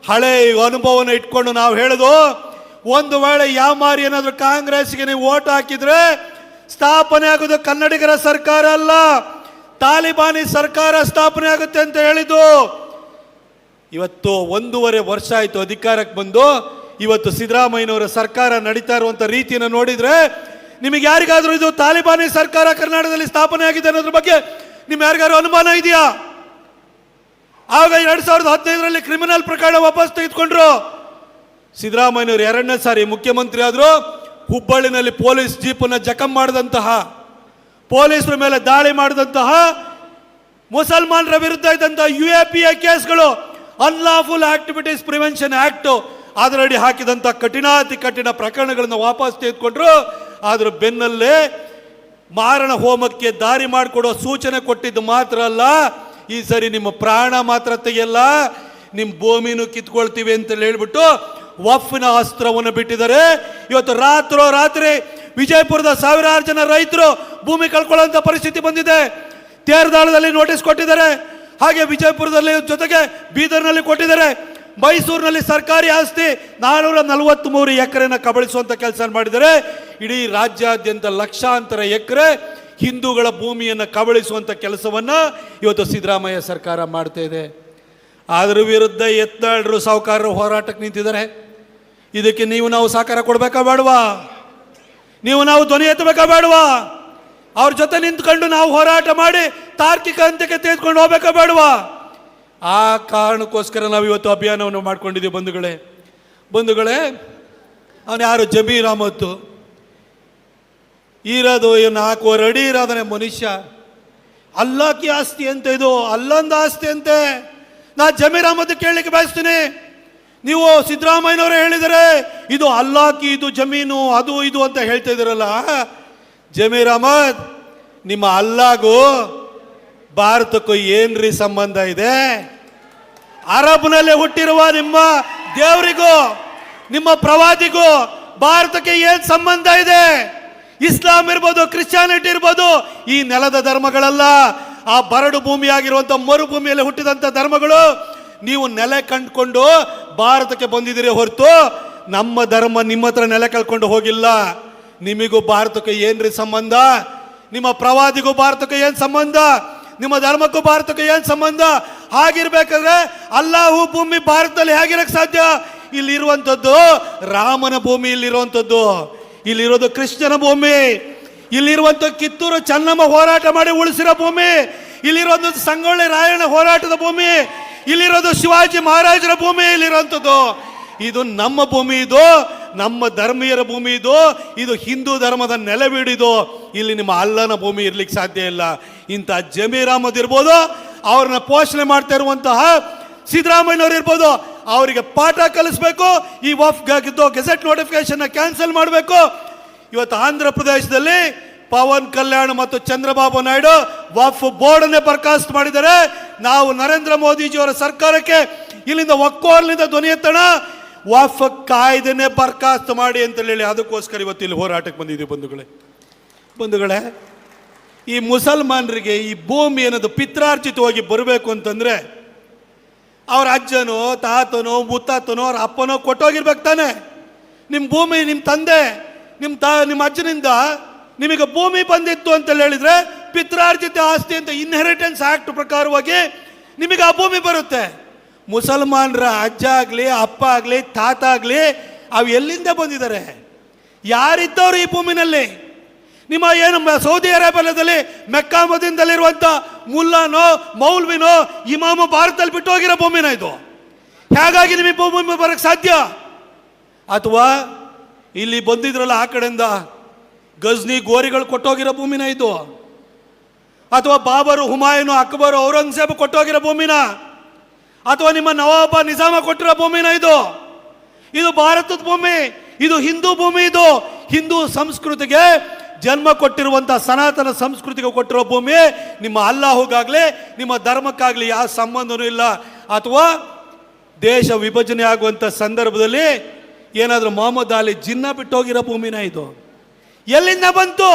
ಹಳೆ ಅನುಭವನ ಇಟ್ಕೊಂಡು ನಾವು ಹೇಳೋದು, ಒಂದು ವೇಳೆ ಯಾವ ಮಾರಿ ಏನಾದರೂ ಕಾಂಗ್ರೆಸ್ಗೆ ನೀವು ಓಟ್ ಹಾಕಿದ್ರೆ ಸ್ಥಾಪನೆ ಆಗೋದು ಕನ್ನಡಿಗರ ಸರ್ಕಾರ ಅಲ್ಲ, ತಾಲಿಬಾನಿ ಸರ್ಕಾರ ಸ್ಥಾಪನೆ ಆಗುತ್ತೆ ಅಂತ ಹೇಳಿದ್ದು. ಇವತ್ತು ಒಂದೂವರೆ ವರ್ಷ ಆಯಿತು ಅಧಿಕಾರಕ್ಕೆ ಬಂದು, ಇವತ್ತು ಸಿದ್ದರಾಮಯ್ಯನವರ ಸರ್ಕಾರ ನಡೀತಾ ಇರುವಂತ ರೀತಿಯನ್ನು ನೋಡಿದ್ರೆ, ನಿಮಗೆ ಯಾರಿಗಾದರೂ ಇದು ತಾಲಿಬಾನಿ ಸರ್ಕಾರ ಕರ್ನಾಟಕದಲ್ಲಿ ಸ್ಥಾಪನೆ ಆಗಿದೆ ಅನ್ನೋದ್ರ ಬಗ್ಗೆ ನಿಮ್ ಯಾರಿಗಾದ್ರು ಅನುಮಾನ ಇದೆಯಾ? ಆಗ ಎರಡ್ ಸಾವಿರದ ಹದಿನೈದರಲ್ಲಿ ಕ್ರಿಮಿನಲ್ ಪ್ರಕರಣ ವಾಪಸ್ ತೆಗೆದುಕೊಂಡ್ರು. ಸಿದ್ದರಾಮಯ್ಯನವರು ಎರಡನೇ ಸಾರಿ ಮುಖ್ಯಮಂತ್ರಿ ಆದರೂ, ಹುಬ್ಬಳ್ಳಿನಲ್ಲಿ ಪೊಲೀಸ್ ಜೀಪನ್ನು ಜಖಂ ಮಾಡಿದಂತಹ, ಪೊಲೀಸರ ಮೇಲೆ ದಾಳಿ ಮಾಡಿದಂತಹ ಮುಸಲ್ಮಾನರ ವಿರುದ್ಧ ಇದ್ದಂತಹ ಯು ಎ ಪಿ ಎ ಕೇಸ್ಗಳು ಅನ್ಲಾಫುಲ್ ಆಕ್ಟಿವಿಟೀಸ್ ಪ್ರಿವೆನ್ಷನ್ ಆಕ್ಟ್ ಅದರಡಿ ಹಾಕಿದಂಥ ಕಠಿಣಾತಿ ಕಠಿಣ ಪ್ರಕರಣಗಳನ್ನು ವಾಪಸ್ ತೆಗೆದುಕೊಂಡ್ರು. ಆದ್ರ ಬೆನ್ನಲ್ಲೇ ಮಾರಣ ಹೋಮಕ್ಕೆ ದಾರಿ ಮಾಡಿಕೊಡೋ ಸೂಚನೆ ಕೊಟ್ಟಿದ್ದು ಮಾತ್ರ ಅಲ್ಲ, ಈ ಸರಿ ನಿಮ್ಮ ಪ್ರಾಣ ಮಾತ್ರ ತೆಗೆಯಲ್ಲ ನಿಮ್ಮ ಭೂಮಿನೂ ಕಿತ್ಕೊಳ್ತೀವಿ ಅಂತ ಹೇಳ್ಬಿಟ್ಟು ವಫ್ನ ಅಸ್ತ್ರವನ್ನು ಬಿಟ್ಟಿದ್ದಾರೆ. ಇವತ್ತು ರಾತ್ರೋ ರಾತ್ರಿ ವಿಜಯಪುರದ ಸಾವಿರಾರು ಜನ ರೈತರು ಭೂಮಿ ಕಳ್ಕೊಳ್ಳೋಂಥ ಪರಿಸ್ಥಿತಿ ಬಂದಿದೆ. ತೇರದಾಳದಲ್ಲಿ ನೋಟಿಸ್ ಕೊಟ್ಟಿದ್ದಾರೆ. ಹಾಗೆ ವಿಜಯಪುರದಲ್ಲಿ ಜೊತೆಗೆ ಬೀದರ್ನಲ್ಲಿ ಕೊಟ್ಟಿದ್ದಾರೆ. ಮೈಸೂರಿನಲ್ಲಿ ಸರ್ಕಾರಿ ಆಸ್ತಿ ನಾನೂರ ನಲವತ್ತ್ಮೂರು ಎಕರೆನ ಕಬಳಿಸುವಂಥ ಕೆಲಸ ಮಾಡಿದರೆ ಇಡೀ ರಾಜ್ಯಾದ್ಯಂತ ಲಕ್ಷಾಂತರ ಎಕರೆ ಹಿಂದೂಗಳ ಭೂಮಿಯನ್ನು ಕಬಳಿಸುವಂಥ ಕೆಲಸವನ್ನ ಇವತ್ತು ಸಿದ್ದರಾಮಯ್ಯ ಸರ್ಕಾರ ಮಾಡ್ತಾ ಇದೆ. ಅದರ ವಿರುದ್ಧ ಎತ್ತಾಳರು ಸಾಹುಕಾರರು ಹೋರಾಟಕ್ಕೆ ನಿಂತಿದ್ದಾರೆ. ಇದಕ್ಕೆ ನೀವು ನಾವು ಸಹಕಾರ ಕೊಡಬೇಕಾ ಬೇಡವಾ? ನೀವು ನಾವು ಧ್ವನಿ ಎತ್ತಬೇಕಾ ಬೇಡವಾ? ಅವ್ರ ಜೊತೆ ನಿಂತ್ಕೊಂಡು ನಾವು ಹೋರಾಟ ಮಾಡಿ ತಾರ್ಕಿಕ ಅಂತ್ಯಕ್ಕೆ ತೆಗೆದುಕೊಂಡು ಹೋಗ್ಬೇಕಾ ಬೇಡವಾ? ಆ ಕಾರಣಕ್ಕೋಸ್ಕರ ನಾವು ಇವತ್ತು ಅಭಿಯಾನವನ್ನು ಮಾಡ್ಕೊಂಡಿದ್ದೀವಿ ಬಂಧುಗಳೇ. ಬಂಧುಗಳೇ, ಅವನು ಯಾರು? ಜಮೀರ್ ಅಹಮತ್ತು ಇರೋದು ಇವ್ ಹಾಕುವ ಅಡಿ ಇರೋದನೆ ಮನುಷ್ಯ. ಅಲ್ಲಾಕಿ ಆಸ್ತಿ ಅಂತ ಇದು? ಅಲ್ಲೊಂದು ಆಸ್ತಿ ಅಂತೆ. ನಾ ಜಮೀರ್ ಅಹಮದ್ ಕೇಳಲಿಕ್ಕೆ ಬಯಸ್ತೀನಿ. ನೀವು ಸಿದ್ದರಾಮಯ್ಯನವರೇ ಹೇಳಿದರೆ, ಇದು ಅಲ್ಲಾಕಿ ಇದು ಜಮೀನು, ಅದು ಇದು ಅಂತ ಹೇಳ್ತಾ ಇದ್ದೀರಲ್ಲ. ಜಮೀರ್ ಅಹಮದ್, ನಿಮ್ಮ ಅಲ್ಲಾಗೂ ಭಾರತಕ್ಕೂ ಏನ್ರಿ ಸಂಬಂಧ ಇದೆ? ಅರಬ್ನಲ್ಲಿ ಹುಟ್ಟಿರುವ ನಿಮ್ಮ ದೇವರಿಗೂ, ನಿಮ್ಮ ಪ್ರವಾದಿಗೂ ಭಾರತಕ್ಕೆ ಏನ್ ಸಂಬಂಧ ಇದೆ? ಇಸ್ಲಾಂ ಇರ್ಬೋದು, ಕ್ರಿಶ್ಚಿಯಾನಿಟಿ ಇರ್ಬೋದು, ಈ ನೆಲದ ಧರ್ಮಗಳಲ್ಲ. ಆ ಬರಡು ಭೂಮಿಯಾಗಿರುವಂಥ ಮರುಭೂಮಿಯಲ್ಲಿ ಹುಟ್ಟಿದಂಥ ಧರ್ಮಗಳು ನೀವು ನೆಲೆ ಕಂಡುಕೊಂಡು ಭಾರತಕ್ಕೆ ಬಂದಿದ್ದೀರಿ ಹೊರತು ನಮ್ಮ ಧರ್ಮ ನಿಮ್ಮ ಹತ್ರ ನೆಲೆ ಕಳ್ಕೊಂಡು ಹೋಗಿಲ್ಲ. ನಿಮಗೂ ಭಾರತಕ್ಕೆ ಏನ್ರಿ ಸಂಬಂಧ? ನಿಮ್ಮ ಪ್ರವಾದಿಗೂ ಭಾರತಕ್ಕೆ ಏನು ಸಂಬಂಧ? ನಿಮ್ಮ ಧರ್ಮಕ್ಕೂ ಭಾರತಕ್ಕೆ ಏನ್ ಸಂಬಂಧ? ಹಾಗಿರ್ಬೇಕಾದ್ರೆ ಅಲ್ಲಾಹು ಭೂಮಿ ಭಾರತದಲ್ಲಿ ಹೇಗಿರಕ್ಕೆ ಸಾಧ್ಯ? ಇಲ್ಲಿರುವಂಥದ್ದು ರಾಮನ ಭೂಮಿ, ಇಲ್ಲಿರುವಂಥದ್ದು. ಇಲ್ಲಿರೋದು ಕೃಷ್ಣನ ಭೂಮಿ. ಇಲ್ಲಿರುವಂಥ ಕಿತ್ತೂರು ಚೆನ್ನಮ್ಮ ಹೋರಾಟ ಮಾಡಿ ಉಳಿಸಿರೋ ಭೂಮಿ. ಇಲ್ಲಿರೋದು ಸಂಗೊಳ್ಳಿ ರಾಯಣ್ಣ ಹೋರಾಟದ ಭೂಮಿ. ಇಲ್ಲಿರೋದು ಶಿವಾಜಿ ಮಹಾರಾಜರ ಭೂಮಿ, ಇಲ್ಲಿರುವಂಥದ್ದು. ಇದು ನಮ್ಮ ಭೂಮಿ ಇದು, ನಮ್ಮ ಧರ್ಮೀಯರ ಭೂಮಿ ಇದು ಇದು ಹಿಂದೂ ಧರ್ಮದ ನೆಲವಿಡಿದು. ಇಲ್ಲಿ ನಿಮ್ಮ ಅಲ್ಲನ ಭೂಮಿ ಇರ್ಲಿಕ್ಕೆ ಸಾಧ್ಯ ಇಲ್ಲ. ಇಂಥ ಜಮೀರ್ ಅಹಮದ್ ಇರ್ಬೋದು, ಅವ್ರನ್ನ ಪೋಷಣೆ ಮಾಡ್ತಾ ಇರುವಂತಹ ಸಿದ್ದರಾಮಯ್ಯನವ್ರು ಇರ್ಬೋದು, ಅವರಿಗೆ ಪಾಠ ಕಲಿಸ್ಬೇಕು, ಈ ವಫ್ಗಾಗಿದ್ದು ಗೆಜೆಟ್ ನೋಟಿಫಿಕೇಶನ್ ಕ್ಯಾನ್ಸಲ್ ಮಾಡಬೇಕು. ಇವತ್ತು ಆಂಧ್ರ ಪ್ರದೇಶದಲ್ಲಿ ಪವನ್ ಕಲ್ಯಾಣ್ ಮತ್ತು ಚಂದ್ರಬಾಬು ನಾಯ್ಡು ವಫ್ ಬೋರ್ಡ್ ಅನ್ನೇ ಬರ್ಖಾಸ್ತ್ ಮಾಡಿದರೆ ನಾವು ನರೇಂದ್ರ ಮೋದಿಜಿಯವರ ಸರ್ಕಾರಕ್ಕೆ ಇಲ್ಲಿಂದ ಒಕ್ಕೋರ್ಲಿಂದ ಧ್ವನಿ ಎತ್ತೋಣ. ವಫ್ ಕಾಯ್ದೆನೇ ಬರ್ಖಾಸ್ತು ಮಾಡಿ ಅಂತ ಹೇಳಿ ಅದಕ್ಕೋಸ್ಕರ ಇವತ್ತು ಇಲ್ಲಿ ಹೋರಾಟಕ್ಕೆ ಬಂದಿದ್ದೀವಿ ಬಂಧುಗಳೇ. ಬಂಧುಗಳೇ, ಈ ಮುಸಲ್ಮಾನರಿಗೆ ಈ ಭೂಮಿ ಅನ್ನೋದು ಪಿತ್ರಾರ್ಜಿತವಾಗಿ ಬರಬೇಕು ಅಂತಂದರೆ ಅವ್ರ ಅಜ್ಜನೋ, ತಾತನೋ, ಮುತ್ತಾತನೋ, ಅವ್ರ ಅಪ್ಪನೋ ಕೊಟ್ಟೋಗಿರ್ಬೇಕು ತಾನೆ. ನಿಮ್ಮ ಭೂಮಿ ನಿಮ್ಮ ತಂದೆ ನಿಮ್ಮ ತಾ ನಿಮ್ಮ ಅಜ್ಜನಿಂದ ನಿಮಗೆ ಭೂಮಿ ಬಂದಿತ್ತು ಅಂತ ಹೇಳಿದ್ರೆ ಪಿತ್ರಾರ್ಜಿತ ಆಸ್ತಿ ಅಂತ ಇನ್ಹೆರಿಟೆನ್ಸ್ ಆ್ಯಕ್ಟ್ ಪ್ರಕಾರವಾಗಿ ನಿಮಗೆ ಆ ಭೂಮಿ ಬರುತ್ತೆ. ಮುಸಲ್ಮಾನರ ಅಜ್ಜ ಆಗಲಿ, ಅಪ್ಪ ಆಗಲಿ, ತಾತ ಆಗಲಿ, ಅವು ಎಲ್ಲಿಂದ ಬಂದಿದ್ದಾರೆ? ಯಾರಿದ್ದವರು ಈ ಭೂಮಿನಲ್ಲಿ? ನಿಮ್ಮ ಏನು ಸೌದಿ ಅರೇಬಿಯಾದಲ್ಲಿ ಮೆಕ್ಕಾಮದಿಂದಲ್ಲಿರುವಂಥ ಮುಲ್ಲಾನೋ, ಮೌಲ್ವಿನೋ, ಇಮಾಮ ಭಾರತದಲ್ಲಿ ಬಿಟ್ಟು ಹೋಗಿರೋ ಭೂಮಿನ ಇದು. ಹೇಗಾಗಿ ನಿಮಗೆ ಭೂಮಿ ಬರೋಕ್ಕೆ ಸಾಧ್ಯ? ಅಥವಾ ಇಲ್ಲಿ ಬಂದಿದ್ರಲ್ಲ ಆ ಕಡೆಯಿಂದ ಗಜ್ನಿ ಗೋರಿಗಳು ಕೊಟ್ಟೋಗಿರೋ ಭೂಮಿನ ಇದು? ಅಥವಾ ಬಾಬರು ಹುಮಾಯೂನು ಅಕ್ಬರು ಔರಂಗಜೇಬ್ ಕೊಟ್ಟೋಗಿರೋ ಭೂಮಿನ? ಅಥವಾ ನಿಮ್ಮ ನವಾಬ ನಿಜಾಮ ಕೊಟ್ಟಿರೋ ಭೂಮಿನ ಇದು? ಇದು ಭಾರತದ ಭೂಮಿ, ಇದು ಹಿಂದೂ ಭೂಮಿ ಇದು. ಹಿಂದೂ ಸಂಸ್ಕೃತಿಗೆ ಜನ್ಮ ಕೊಟ್ಟಿರುವಂತಹ ಸನಾತನ ಸಂಸ್ಕೃತಿಗೆ ಕೊಟ್ಟಿರೋ ಭೂಮಿ, ನಿಮ್ಮ ಅಲ್ಲಾಹುಗಾಗಲಿ, ನಿಮ್ಮ ಧರ್ಮಕ್ಕಾಗ್ಲಿ ಯಾವ ಸಂಬಂಧನೂ ಇಲ್ಲ. ಅಥವಾ ದೇಶ ವಿಭಜನೆ ಆಗುವಂಥ ಸಂದರ್ಭದಲ್ಲಿ ಏನಾದರೂ ಮೊಹಮ್ಮದ್ ಅಲಿ ಜಿನ್ನ ಬಿಟ್ಟೋಗಿರೋ ಭೂಮಿನ ಇದು? ಎಲ್ಲಿಂದ ಬಂತು?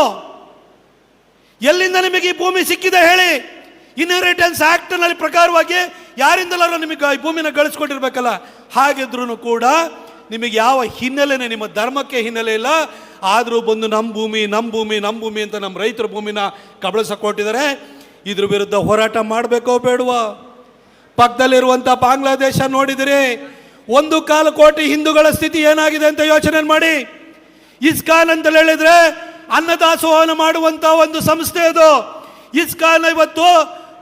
ಎಲ್ಲಿಂದ ನಿಮಗೆ ಈ ಭೂಮಿ ಸಿಕ್ಕಿದೆ ಹೇಳಿ? ಇನ್ಹೆರಿಟೆನ್ಸ್ ಆ್ಯಕ್ಟ್ನಲ್ಲಿ ಪ್ರಕಾರವಾಗಿ ಯಾರಿಂದಲಾರು ನಿಮಗೆ ಈ ಭೂಮಿನ ಗಳಿಸ್ಕೊಟ್ಟಿರ್ಬೇಕಲ್ಲ ಹಾಗಿದ್ರೂ ಕೂಡ ನಿಮಗೆ ಯಾವ ಹಿನ್ನೆಲೆನೇ, ನಿಮ್ಮ ಧರ್ಮಕ್ಕೆ ಹಿನ್ನೆಲೆ ಇಲ್ಲ. ಆದರೂ ಬಂದು ನಮ್ಮ ಭೂಮಿ ನಮ್ಮ ಭೂಮಿ ನಮ್ಮ ಭೂಮಿ ಅಂತ ನಮ್ಮ ರೈತರ ಭೂಮಿನ ಕಬಳಿಸಕ್ಕೆ ಕೊಟ್ಟಿದ್ದಾರೆ. ಇದ್ರ ವಿರುದ್ಧ ಹೋರಾಟ ಮಾಡಬೇಕೋ ಬೇಡವಾ? ಪಕ್ಕದಲ್ಲಿರುವಂಥ ಬಾಂಗ್ಲಾದೇಶ ನೋಡಿದಿರಿ, ಒಂದು ಕಾಲು ಕೋಟಿ ಹಿಂದೂಗಳ ಸ್ಥಿತಿ ಏನಾಗಿದೆ ಅಂತ ಯೋಚನೆ ಮಾಡಿ. ಇಸ್ಕಾನ್ ಅಂತ ಹೇಳಿದ್ರೆ, ಅನ್ನದಾಸೋಹನ ಮಾಡುವಂತ ಒಂದು ಸಂಸ್ಥೆ ಅದು. ಇಸ್ಕಾನ್ ಇವತ್ತು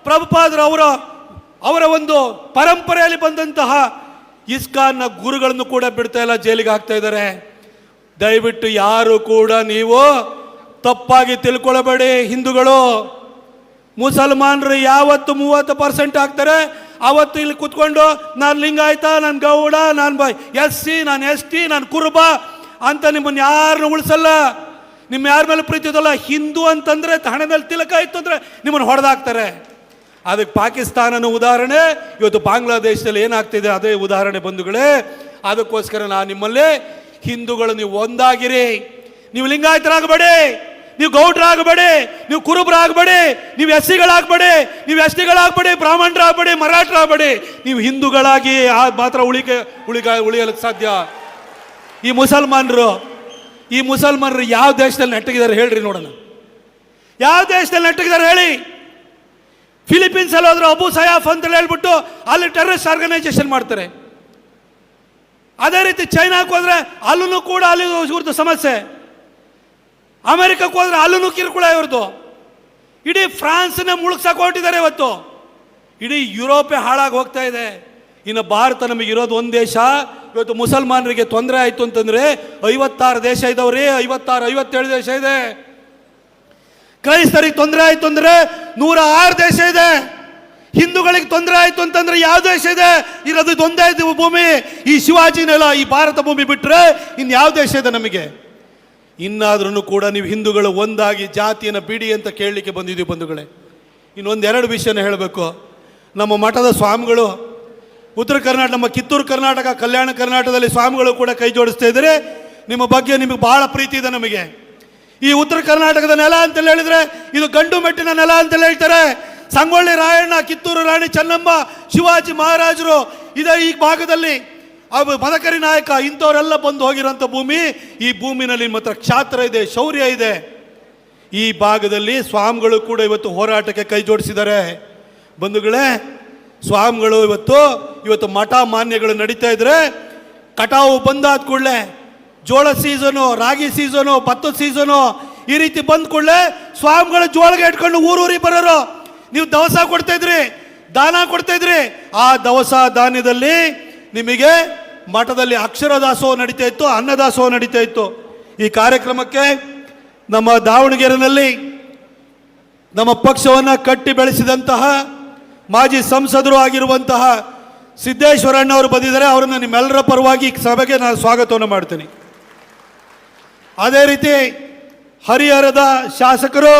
ಪ್ರಭುಪಾದ್ರ ಅವರ ಒಂದು ಪರಂಪರೆಯಲ್ಲಿ ಬಂದಂತಹ ಇಸ್ಕಾನ್ನ ಗುರುಗಳನ್ನು ಕೂಡ ಬಿಡ್ತಾ ಇಲ್ಲ, ಜೈಲಿಗೆ ಹಾಕ್ತಾ ಇದ್ದಾರೆ. ದಯವಿಟ್ಟು ಯಾರು ಕೂಡ ನೀವು ತಪ್ಪಾಗಿ ತಿಳ್ಕೊಳ್ಳಬೇಡಿ ಹಿಂದೂಗಳು. ಮುಸಲ್ಮಾನರು ಯಾವತ್ತು ಮೂವತ್ತು ಪರ್ಸೆಂಟ್ ಆಗ್ತಾರೆ ಅವತ್ತು ಇಲ್ಲಿ ಕುತ್ಕೊಂಡು, ನಾನು ಲಿಂಗಾಯತ, ನಾನು ಗೌಡ, ನಾನು ಎಸ್ ಸಿ, ನಾನು ಎಸ್ ಟಿ, ನಾನು ಕುರುಬ ಅಂತ ನಿಮ್ಮನ್ನು ಯಾರನ್ನು ಉಳಿಸಲ್ಲ. ನಿಮ್ಮ ಯಾರ ಮೇಲೆ ಪ್ರೀತಿ ಇದಲ್ಲ ಹಿಂದೂ ಅಂತಂದ್ರೆ ಹಣೆ ಮೇಲೆ ತಿಲಕ ಇತ್ತು ಅಂದ್ರೆ ನಿಮ್ಮನ್ನು ಹೊಡೆದಾಕ್ತಾರೆ. ಅದಕ್ಕೆ ಪಾಕಿಸ್ತಾನನ ಉದಾಹರಣೆ. ಇವತ್ತು ಬಾಂಗ್ಲಾದೇಶದಲ್ಲಿ ಏನಾಗ್ತಿದೆ? ಅದೇ ಉದಾಹರಣೆ ಬಂಧುಗಳೇ. ಅದಕ್ಕೋಸ್ಕರ ನಾನು ನಿಮ್ಮಲ್ಲಿ, ಹಿಂದೂಗಳು ನೀವು ಒಂದಾಗಿರಿ. ನೀವು ಲಿಂಗಾಯತರಾಗಬೇಡಿ. ನೀವು ಗೌಡ್ರಾಗಬೇಡಿ. ನೀವು ಕುರುಬರಾಗಬೇಡಿ. ನೀವು ಎಸ್ ಸಿಗಳಾಗಬೇಡಿ ನೀವು ಎಸ್ ಟಿಗಳಾಗಬೇಡಿ ಬ್ರಾಹ್ಮಣರಾಗಬೇಡಿ. ಮರಾಠರಾಗಬೇಡಿ. ನೀವು ಹಿಂದೂಗಳಾಗಿ ಆ ಮಾತ್ರ ಉಳಿಕೆ ಉಳಿಗ ಉಳಿಯಲಿಕ್ಕೆ ಸಾಧ್ಯ. ಈ ಮುಸಲ್ಮಾನರು ಈ ಮುಸಲ್ಮಾನರು ಯಾವ ದೇಶದಲ್ಲಿ ನೆಟ್ಟಗಿದ್ದಾರೆ ಹೇಳ್ರಿ ನೋಡೋಣ. ಯಾವ ದೇಶದಲ್ಲಿ ನೆಟ್ಟಗಿದ್ದಾರೆ ಹೇಳಿ. ಫಿಲಿಪೀನ್ಸ್ ಅಲ್ಲಿ ಹೋದ್ರೆ ಅಬು ಸಯಾಫ್ ಅಂತ ಹೇಳ್ಬಿಟ್ಟು ಅಲ್ಲಿ ಟೆರರಿಸ್ಟ್ ಆರ್ಗನೈಸೇಷನ್ ಮಾಡ್ತಾರೆ. ಅದೇ ರೀತಿ ಚೈನಾಕ್ಕೆ ಹೋದ್ರೆ ಅಲ್ಲೂ ಕೂಡ ಅಲ್ಲಿ ಇವ್ರದ್ದು ಸಮಸ್ಯೆ. ಅಮೆರಿಕಕ್ಕೆ ಹೋದ್ರೆ ಅಲ್ಲೂ ಕಿರುಕುಳ ಇವ್ರದ್ದು ಇಡೀ ಫ್ರಾನ್ಸ್ನ ಮುಳುಗ್ಸಕ್ಕೆ ಹೊರಟಿದ್ದಾರೆ ಇವತ್ತು. ಇಡೀ ಯುರೋಪೇ ಹಾಳಾಗಿ ಹೋಗ್ತಾ ಇದೆ. ಇನ್ನು ಭಾರತ ನಮಗೆ ಇರೋದು ಒಂದು ದೇಶ, ಇವತ್ತು ಮುಸಲ್ಮಾನರಿಗೆ ತೊಂದರೆ ಆಯಿತು ಅಂತಂದ್ರೆ ಐವತ್ತಾರು ದೇಶ ಇದಾವ್ರಿ, ಐವತ್ತಾರು, ಐವತ್ತೇಳು ದೇಶ ಇದೆ. ಕ್ರೈಸ್ತರಿಗೆ ತೊಂದರೆ ಆಯ್ತು ಅಂದ್ರೆ ನೂರ ಆರು ದೇಶ ಇದೆ. ಹಿಂದೂಗಳಿಗೆ ತೊಂದರೆ ಆಯ್ತು ಅಂತಂದ್ರೆ ಯಾವ ದೇಶ ಇದೆ? ಇರೋದು ಇದೊಂದೇ ಇದು ಭೂಮಿ. ಈ ಶಿವಾಜಿ ನೆಲ, ಈ ಭಾರತ ಭೂಮಿ ಬಿಟ್ರೆ ಇನ್ನು ಯಾವ ದೇಶ ಇದೆ ನಮಗೆ? ಇನ್ನಾದ್ರೂ ಕೂಡ ನೀವು ಹಿಂದೂಗಳು ಒಂದಾಗಿ ಜಾತಿಯನ್ನು ಬಿಡಿ ಅಂತ ಕೇಳಲಿಕ್ಕೆ ಬಂದಿದ್ದೀವಿ ಬಂಧುಗಳೇ. ಇನ್ನೊಂದೆರಡು ವಿಷಯನ ಹೇಳಬೇಕು. ನಮ್ಮ ಮಠದ ಸ್ವಾಮಿಗಳು, ಉತ್ತರ ಕರ್ನಾಟಕ, ನಮ್ಮ ಕಿತ್ತೂರು ಕರ್ನಾಟಕ, ಕಲ್ಯಾಣ ಕರ್ನಾಟಕದಲ್ಲಿ ಸ್ವಾಮಿಗಳು ಕೂಡ ಕೈ ಜೋಡಿಸ್ತಾ ಇದ್ದಾರೆ. ನಿಮ್ಮ ಬಗ್ಗೆ ನಿಮಗೆ ಭಾಳ ಪ್ರೀತಿ ಇದೆ ನಮಗೆ. ಈ ಉತ್ತರ ಕರ್ನಾಟಕದ ನೆಲ ಅಂತ ಹೇಳಿದ್ರೆ ಇದು ಗಂಡು ಮೆಟ್ಟಿನ ನೆಲ ಅಂತ ಹೇಳ್ತಾರೆ. ಸಂಗೊಳ್ಳಿ ರಾಯಣ್ಣ, ಕಿತ್ತೂರು ರಾಣಿ ಚೆನ್ನಮ್ಮ, ಶಿವಾಜಿ ಮಹಾರಾಜರು ಇದೆ ಈ ಭಾಗದಲ್ಲಿ. ಮದಕರಿ ನಾಯಕ ಇಂಥವರೆಲ್ಲ ಬಂದು ಹೋಗಿರೋಂಥ ಭೂಮಿ, ಈ ಭೂಮಿನಲ್ಲಿ ಮಾತ್ರ ಕ್ಷಾತ್ರ ಇದೆ, ಶೌರ್ಯ ಇದೆ. ಈ ಭಾಗದಲ್ಲಿ ಸ್ವಾಮಿಗಳು ಕೂಡ ಇವತ್ತು ಹೋರಾಟಕ್ಕೆ ಕೈ ಜೋಡಿಸಿದ್ದಾರೆ. ಬಂಧುಗಳೇ, ಸ್ವಾಮಿಗಳು ಇವತ್ತು ಇವತ್ತು ಮಠ ಮಾನ್ಯಗಳು ನಡೀತಾ ಇದ್ರೆ ಕಟಾವು ಬಂದಾದ ಕೂಡಲೇ ಜೋಳ ಸೀಸನು ರಾಗಿ ಸೀಸನು ಭತ್ತದ ಸೀಸನು ಈ ರೀತಿ ಬಂದ ಕೂಡಲೇ ಸ್ವಾಮಿಗಳ ಜೋಳಗೆ ಇಟ್ಕೊಂಡು ಊರೂರಿಗೆ ಬರೋರು. ನೀವು ದವಸ ಕೊಡ್ತಾ ಇದ್ರಿ, ದಾನ ಕೊಡ್ತಾ ಇದ್ರಿ, ಆ ದವಸ ದಾನ್ಯದಲ್ಲಿ ನಿಮಗೆ ಮಠದಲ್ಲಿ ಅಕ್ಷರ ದಾಸೋಹ ನಡೀತಾ ಇತ್ತು, ಅನ್ನದಾಸೋಹ ನಡೀತಾ ಇತ್ತು. ಈ ಕಾರ್ಯಕ್ರಮಕ್ಕೆ ನಮ್ಮ ದಾವಣಗೆರೆಯಲ್ಲಿ ನಮ್ಮ ಪಕ್ಷವನ್ನು ಕಟ್ಟಿ ಬೆಳೆಸಿದಂತಹ ಮಾಜಿ ಸಂಸದರು ಆಗಿರುವಂತಹ ಸಿದ್ದೇಶ್ವರಣ್ಣವರು ಬಂದಿದ್ದಾರೆ, ಅವರನ್ನು ನಿಮ್ಮೆಲ್ಲರ ಪರವಾಗಿ ಸಭೆಗೆ ನಾನು ಸ್ವಾಗತವನ್ನು ಮಾಡ್ತೀನಿ. ಅದೇ ರೀತಿ ಹರಿಹರದ ಶಾಸಕರು,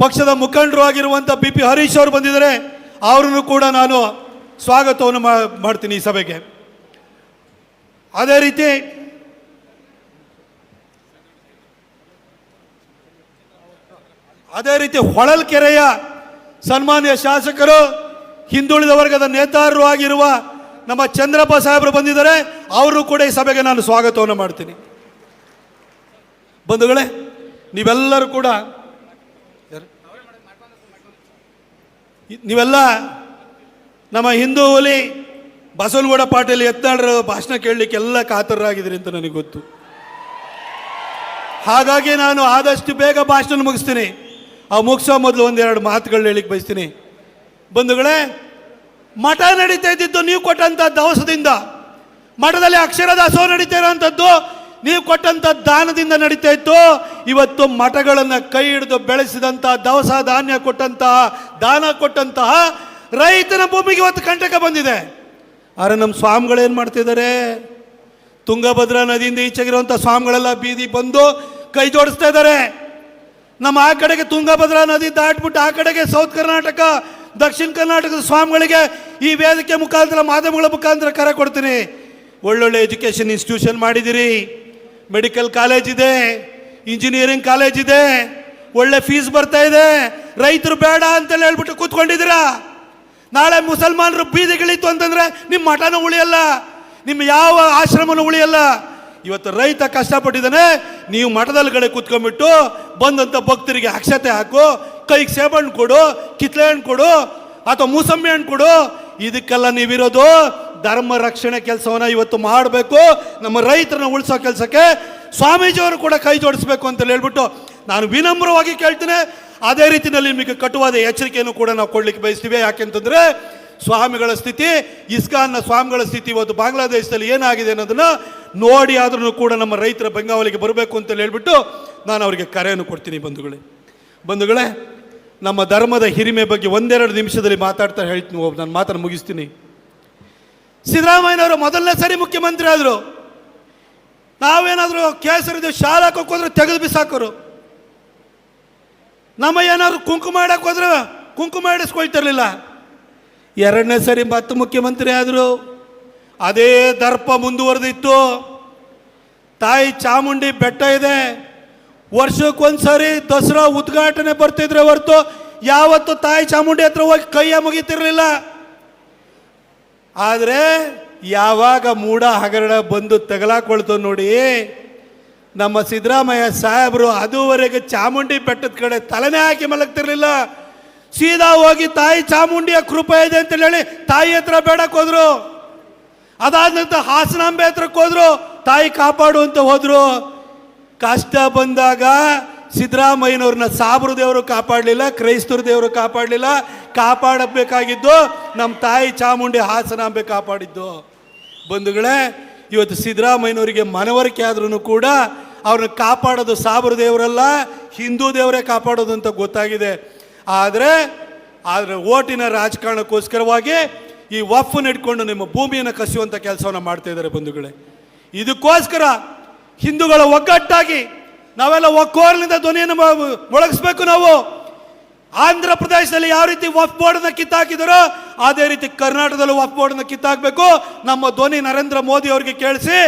ಪಕ್ಷದ ಮುಖಂಡರು ಆಗಿರುವಂಥ ಬಿ ಪಿ ಹರೀಶ್ ಅವರು ಬಂದಿದ್ದಾರೆ, ಅವರನ್ನು ಕೂಡ ನಾನು ಸ್ವಾಗತವನ್ನು ಮಾಡ್ತೀನಿ ಈ ಸಭೆಗೆ. ಅದೇ ರೀತಿ ಅದೇ ರೀತಿ ಹೊಳಲ್ಕೆರೆಯ ಸನ್ಮಾನ್ಯ ಶಾಸಕರು, ಹಿಂದುಳಿದ ವರ್ಗದ ನೇತಾರರು ಆಗಿರುವ ನಮ್ಮ ಚಂದ್ರಪ್ಪ ಸಾಹೇಬರು ಬಂದಿದ್ದಾರೆ, ಅವರು ಕೂಡ ಈ ಸಭೆಗೆ ನಾನು ಸ್ವಾಗತವನ್ನು ಮಾಡ್ತೀನಿ. ಬಂಧುಗಳೇ, ನೀವೆಲ್ಲರೂ ಕೂಡ ನೀವೆಲ್ಲ ನಮ್ಮ ಹಿಂದೂ ಹುಲಿ ಬಸವನಗೌಡ ಪಾಟೀಲ್ ಎತ್ತಾಡ್ರ ಭಾಷಣ ಕೇಳಲಿಕ್ಕೆ ಎಲ್ಲ ಕಾತರರಾಗಿದ್ದೀರಿ ಅಂತ ನನಗೆ ಗೊತ್ತು. ಹಾಗಾಗಿ ನಾನು ಆದಷ್ಟು ಬೇಗ ಭಾಷಣ ಮುಗಿಸ್ತೀನಿ. ಆ ಮುಗಿಸೋ ಮೊದಲು ಒಂದೆರಡು ಮಾತುಗಳು ಹೇಳಿಕ್ಕೆ ಬಯಸ್ತೀನಿ. ಬಂಧುಗಳೇ, ಮಠ ನಡೀತಾ ಇದ್ದಿದ್ದು ನೀವು ಕೊಟ್ಟಂಥ ದವಸದಿಂದ, ಮಠದಲ್ಲಿ ಅಕ್ಷರ ದಾಸೋಹ ನಡೀತಾ ಇರೋಂಥದ್ದು ನೀವು ಕೊಟ್ಟಂಥ ದಾನದಿಂದ ನಡೀತಾ ಇತ್ತು. ಇವತ್ತು ಮಠಗಳನ್ನು ಕೈ ಹಿಡಿದು ಬೆಳೆಸಿದಂಥ ದವಸ ಧಾನ್ಯ ಕೊಟ್ಟಂತಹ ದಾನ ಕೊಟ್ಟಂತಹ ರೈತನ ಭೂಮಿಗೆ ಇವತ್ತು ಕಂಟಕ ಬಂದಿದೆ. ಆದರೆ ನಮ್ಮ ಸ್ವಾಮಿಗಳು ಏನು ಮಾಡ್ತಿದ್ದಾರೆ? ತುಂಗಭದ್ರಾ ನದಿಯಿಂದ ಈಚೆಗಿರುವಂಥ ಸ್ವಾಮಿಗಳೆಲ್ಲ ಬೀದಿ ಬಂದು ಕೈ ಜೋಡಿಸ್ತಾ ಇದ್ದಾರೆ. ನಮ್ಮ ಆ ಕಡೆಗೆ ತುಂಗಭದ್ರಾ ನದಿ ದಾಟ್ಬಿಟ್ಟು ಆ ಕಡೆಗೆ ಸೌತ್ ಕರ್ನಾಟಕ, ದಕ್ಷಿಣ ಕರ್ನಾಟಕದ ಸ್ವಾಮಿಗಳಿಗೆ ಈ ವೇದಿಕೆ ಮುಖಾಂತರ, ಮಾಧ್ಯಮಗಳ ಮುಖಾಂತರ ಕರೆ ಕೊಡ್ತೀನಿ. ಒಳ್ಳೊಳ್ಳೆ ಎಜುಕೇಷನ್ ಇನ್ಸ್ಟಿಟ್ಯೂಷನ್ ಮಾಡಿದಿರಿ. ಮೆಡಿಕಲ್ ಕಾಲೇಜ್ ಇದೆ, ಇಂಜಿನಿಯರಿಂಗ್ ಕಾಲೇಜ್ ಇದೆ, ಒಳ್ಳೆ ಫೀಸ್ ಬರ್ತಾ ಇದೆ. ರೈತರು ಬೇಡ ಅಂತೇಳಿ ಹೇಳ್ಬಿಟ್ಟು ಕೂತ್ಕೊಂಡಿದ್ದೀರಾ? ನಾಳೆ ಮುಸಲ್ಮಾನರು ಬೀದಿಗಳಿತ್ತು ಅಂತಂದ್ರೆ ನಿಮ್ಮ ಮಠನೂ ಉಳಿಯಲ್ಲ, ನಿಮ್ಮ ಯಾವ ಆಶ್ರಮನೂ ಉಳಿಯಲ್ಲ. ಇವತ್ತು ರೈತ ಕಷ್ಟಪಟ್ಟಿದ್ದಾನೆ, ನೀವು ಮಠದಲ್ಲಿ ಕಡೆ ಕೂತ್ಕೊಂಡ್ಬಿಟ್ಟು ಬಂದಂಥ ಭಕ್ತರಿಗೆ ಅಕ್ಷತೆ ಹಾಕು, ಕೈಗೆ ಸೇಬಣ್ಣು ಕೊಡು, ಕಿತ್ಲೆ ಹಣ್ಣು ಕೊಡು, ಅಥವಾ ಮೂಸಂಬಿ ಹಣ್ಣು ಕೊಡು, ಇದಕ್ಕೆಲ್ಲ ನೀವಿರೋದು ಧರ್ಮ ರಕ್ಷಣೆ ಕೆಲಸವನ್ನ ಇವತ್ತು ಮಾಡಬೇಕು. ನಮ್ಮ ರೈತರನ್ನ ಉಳಿಸೋ ಕೆಲಸಕ್ಕೆ ಸ್ವಾಮೀಜಿಯವರು ಕೂಡ ಕೈ ಜೋಡಿಸ್ಬೇಕು ಅಂತ ಹೇಳ್ಬಿಟ್ಟು ನಾನು ವಿನಮ್ರವಾಗಿ ಕೇಳ್ತೇನೆ. ಅದೇ ರೀತಿಯಲ್ಲಿ ನಿಮಗೆ ಕಟುವಾದ ಎಚ್ಚರಿಕೆಯನ್ನು ಕೂಡ ನಾವು ಕೊಡ್ಲಿಕ್ಕೆ ಬಯಸ್ತೀವಿ. ಯಾಕೆಂತಂದ್ರೆ ಸ್ವಾಮಿಗಳ ಸ್ಥಿತಿ, ಇಸ್ಕಾನ್ನ ಸ್ವಾಮಿಗಳ ಸ್ಥಿತಿ ಇವತ್ತು ಬಾಂಗ್ಲಾದೇಶದಲ್ಲಿ ಏನಾಗಿದೆ ಅನ್ನೋದನ್ನ ನೋಡಿ ಆದ್ರೂ ಕೂಡ ನಮ್ಮ ರೈತರ ಬೆಂಗಾವಲಿಗೆ ಬರಬೇಕು ಅಂತ ಹೇಳ್ಬಿಟ್ಟು ನಾನು ಅವರಿಗೆ ಕರೆಯನ್ನು ಕೊಡ್ತೀನಿ ಬಂಧುಗಳೇ. ಬಂಧುಗಳೇ, ನಮ್ಮ ಧರ್ಮದ ಹಿರಿಮೆ ಬಗ್ಗೆ ಒಂದೆರಡು ನಿಮಿಷದಲ್ಲಿ ಮಾತಾಡ್ತಾ ಹೇಳ್ತೀನಿ. ನಾನು ಮಾತನ್ನು ಮುಗಿಸ್ತೀನಿ. ಸಿದ್ದರಾಮಯ್ಯನವರು ಮೊದಲನೇ ಸರಿ ಮುಖ್ಯಮಂತ್ರಿ ಆದರು. ನಾವೇನಾದರೂ ಕೇಸರಿದ್ದು ಶಾಲಾ ಹೋದ್ರೆ ತೆಗೆದು ಬಿಸಾಕೋರು. ನಮ್ಮ ಏನಾದ್ರು ಕುಂಕುಮ ಇಡಕ್ಕೆ ಹೋದ್ರೆ ಕುಂಕುಮ ಇಡಿಸ್ಕೊಳ್ತಿರ್ಲಿಲ್ಲ. ಎರಡನೇ ಸರಿ ಮತ್ತೆ ಮುಖ್ಯಮಂತ್ರಿ ಆದರು. ಅದೇ ದರ್ಪ ಮುಂದುವರೆದಿತ್ತು. ತಾಯಿ ಚಾಮುಂಡಿ ಬೆಟ್ಟ ಇದೆ. ವರ್ಷಕ್ಕೊಂದ್ಸರಿ ದಸರಾ ಉದ್ಘಾಟನೆ ಬರ್ತಿದ್ರೆ ಹೊರತು ಯಾವತ್ತು ತಾಯಿ ಚಾಮುಂಡಿ ಹತ್ರ ಹೋಗಿ ಕೈಯ ಮುಗಿತಿರ್ಲಿಲ್ಲ. ಆದರೆ ಯಾವಾಗ ಮೂಡ ಹಗರಣ ಬಂದು ತಗಲಾಕೊಳ್ತು ನೋಡಿ, ನಮ್ಮ ಸಿದ್ದರಾಮಯ್ಯ ಸಾಹೇಬರು ಅದುವರೆಗೆ ಚಾಮುಂಡಿ ಬೆಟ್ಟದ ಕಡೆ ತಲೆನೇ ಹಾಕಿ ಮಲಗ್ತಿರ್ಲಿಲ್ಲ. ಸೀದಾ ಹೋಗಿ ತಾಯಿ ಚಾಮುಂಡಿಯ ಕೃಪೆ ಇದೆ ಅಂತ ಹೇಳಿ ತಾಯಿ ಹತ್ರ ಬೇಡಕ್ಕೆ ಹೋದ್ರು. ಅದಾದ ನಂತರ ಹಾಸನಾಂಬೆ ಹತ್ರಕ್ಕೆ ಹೋದ್ರು. ತಾಯಿ ಕಾಪಾಡು ಅಂತ ಹೋದ್ರು. ಕಷ್ಟ ಬಂದಾಗ ಸಿದ್ದರಾಮಯ್ಯನವ್ರನ್ನ ಸಾಬ್ರು ದೇವರು ಕಾಪಾಡಲಿಲ್ಲ, ಕ್ರೈಸ್ತರು ದೇವರು ಕಾಪಾಡಲಿಲ್ಲ, ಕಾಪಾಡಬೇಕಾಗಿದ್ದು ನಮ್ಮ ತಾಯಿ ಚಾಮುಂಡಿ ಹಾಸನಾಂಬೆ ಕಾಪಾಡಿದ್ದು. ಬಂಧುಗಳೇ, ಇವತ್ತು ಸಿದ್ದರಾಮಯ್ಯನವರಿಗೆ ಮನವರಿಕೆ ಆದ್ರೂ ಕೂಡ ಅವ್ರನ್ನ ಕಾಪಾಡೋದು ಸಾಬ್ರ ದೇವರಲ್ಲ, ಹಿಂದೂ ದೇವರೇ ಕಾಪಾಡೋದು ಅಂತ ಗೊತ್ತಾಗಿದೆ. ಆದರೆ ಆದರೆ ಓಟಿನ ರಾಜಕಾರಣಕ್ಕೋಸ್ಕರವಾಗಿ ಈ ವಫ್ ಇಟ್ಕೊಂಡು ನಿಮ್ಮ ಭೂಮಿಯನ್ನು ಕಸಿಯುವಂಥ ಕೆಲಸವನ್ನು ಮಾಡ್ತಾ ಇದ್ದಾರೆ ಬಂಧುಗಳೇ. ಇದಕ್ಕೋಸ್ಕರ ಹಿಂದೂಗಳ ಒಗ್ಗಟ್ಟಾಗಿ ನಾವೆಲ್ಲ ಒಕ್ಕೋರ್ಲಿಂದ ಧ್ವನಿಯನ್ನು ಮೊಳಗಿಸ್ಬೇಕು ನಾವು. ಆಂಧ್ರ ಪ್ರದೇಶದಲ್ಲಿ ಯಾವ ರೀತಿ ವಫ್ ಬೋರ್ಡ್ನ ಕಿತ್ತಾಕಿದಾರೋ ಅದೇ ರೀತಿ ಕರ್ನಾಟಕದಲ್ಲೂ ವಫ್ ಬೋರ್ಡ್ನ ಕಿತ್ತಾಕಬೇಕು. ನಮ್ಮ ಧ್ವನಿ ನರೇಂದ್ರ ಮೋದಿ ಅವರಿಗೆ ಕೇಳಿಸಿ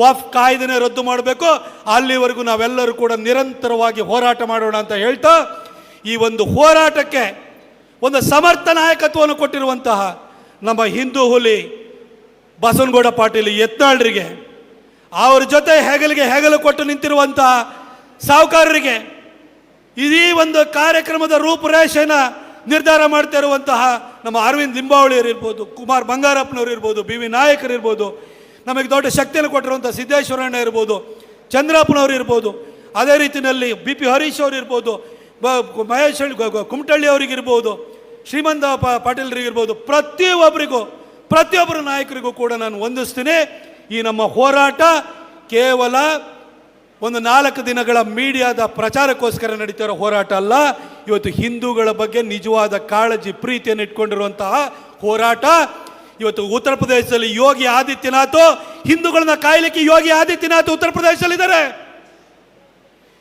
ವಫ್ ಕಾಯ್ದೆನೆ ರದ್ದು ಮಾಡಬೇಕು. ಅಲ್ಲಿವರೆಗೂ ನಾವೆಲ್ಲರೂ ಕೂಡ ನಿರಂತರವಾಗಿ ಹೋರಾಟ ಮಾಡೋಣ ಅಂತ ಹೇಳ್ತಾ, ಈ ಒಂದು ಹೋರಾಟಕ್ಕೆ ಒಂದು ಸಮರ್ಥ ನಾಯಕತ್ವವನ್ನು ಕೊಟ್ಟಿರುವಂತಹ ನಮ್ಮ ಹಿಂದೂ ಹುಲಿ ಬಸವನಗೌಡ ಪಾಟೀಲ್ ಯತ್ನಾಳ್ರಿಗೆ ಅವ್ರ ಜೊತೆ ಹೆಗಲಿಗೆ ಹೆಗಲು ಕೊಟ್ಟು ನಿಂತಿರುವಂತಹ ಸಾಹುಕಾರರಿಗೆ ಇದೀ ಒಂದು ಕಾರ್ಯಕ್ರಮದ ರೂಪುರೇಷೆನ ನಿರ್ಧಾರ ಮಾಡ್ತಾ ಇರುವಂತಹ ನಮ್ಮ ಅರವಿಂದ್ ಲಿಂಬಾವಳಿಯವರು ಇರ್ಬೋದು ಕುಮಾರ್ ಬಂಗಾರಪ್ಪನವರು ಇರ್ಬೋದು, ಬಿ ವಿ ನಾಯಕರು ಇರ್ಬೋದು, ನಮಗೆ ದೊಡ್ಡ ಶಕ್ತಿಯನ್ನು ಕೊಟ್ಟಿರುವಂಥ ಸಿದ್ದೇಶ್ವರಣ್ಣ ಇರ್ಬೋದು ಚಂದ್ರಪ್ಪನವರು ಇರ್ಬೋದು, ಅದೇ ರೀತಿಯಲ್ಲಿ ಬಿ ಪಿ ಹರೀಶ್ ಅವರು ಇರ್ಬೋದು, ಬ- ಮಹೇಶ್ ಕುಮಟಳ್ಳಿ ಅವರಿಗಿರ್ಬೋದು ಶ್ರೀಮಂತ ಪ ಪಾಟೀಲರಿಗಿರ್ಬೋದು ಪ್ರತಿಯೊಬ್ಬರಿಗೂ, ಪ್ರತಿಯೊಬ್ಬರ ನಾಯಕರಿಗೂ ಕೂಡ ನಾನು ವಂದಿಸ್ತೀನಿ. ಈ ನಮ್ಮ ಹೋರಾಟ ಕೇವಲ ಒಂದು ನಾಲ್ಕು ದಿನಗಳ ಮೀಡಿಯಾದ ಪ್ರಚಾರಕ್ಕೋಸ್ಕರ ನಡೀತಿರೋ ಹೋರಾಟ ಅಲ್ಲ, ಇವತ್ತು ಹಿಂದೂಗಳ ಬಗ್ಗೆ ನಿಜವಾದ ಕಾಳಜಿ, ಪ್ರೀತಿಯನ್ನು ಇಟ್ಕೊಂಡಿರುವಂತಹ ಹೋರಾಟ. ಇವತ್ತು ಉತ್ತರ ಪ್ರದೇಶದಲ್ಲಿ ಯೋಗಿ ಆದಿತ್ಯನಾಥ್, ಹಿಂದೂಗಳನ್ನ ಕಾಯಲಿಕ್ಕೆ ಯೋಗಿ ಆದಿತ್ಯನಾಥ್ ಉತ್ತರ ಪ್ರದೇಶದಲ್ಲಿ ಇದ್ದಾರೆ